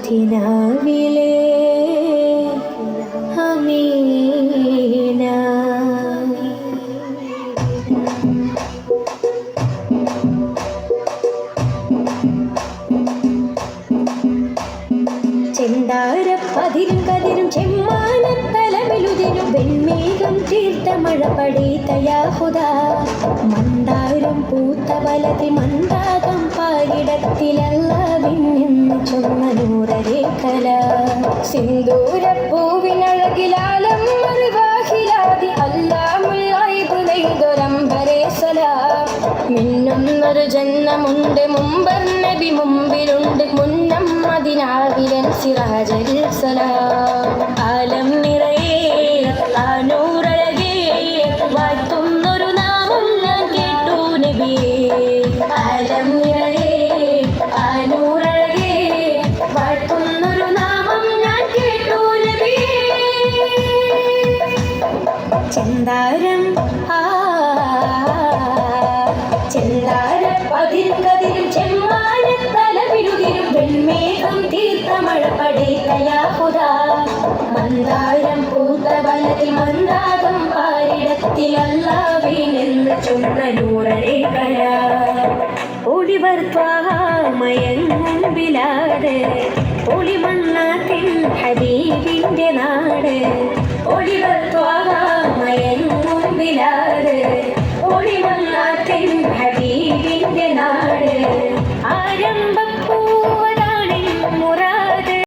കിനാവിലെ അമീന ചെന്താരപ്പതിരും കതിരും ചെമ്മാനത്തലമിലുതിരും വെൺമേഘം തീർത്ത മഴ പടീതയാഹുത മന്ദാരം പൂത്ത വലതി മന്ദാകം പാരിടത്തിലല്ലാവിന്നെന്ന് ചൊന്ന സിന്ദൂരപ്പൂവിനഴകിലാലം മറുവാഹിലാതി അല്ലാമുല്ലായിപുലൈതൊരമ്പരേസലാം മിന്നുന്നൊരു ജന്മമുണ്ട് മുമ്പർ നബി മുമ്പിലുണ്ട് മുന്നം മദിനാവിലൻ സിറാജൽ സലാം. ആലം ചെന്താരം ആ ചെന്താര ചെമ്മാര ചെമ്മാനത്തലവിരുതിരും വെൺമേഘം തീർത്ത മഴ പടേതയാഹുത മന്ദാരം പൂത്ത വലതിൽ മന്ദാകം പാരിടത്തിലല്ല വീണെന്ന് ചൊന്ന നൂറരേഖല ഒളിവർ മയങ്ങുമ്പിലാട് ഒളിമണ്ണാത്തിൻ ഹബീബിന്റെ നാട്. மயனும் விழாறு. ஒளிவல்லாத்தின் ஹடி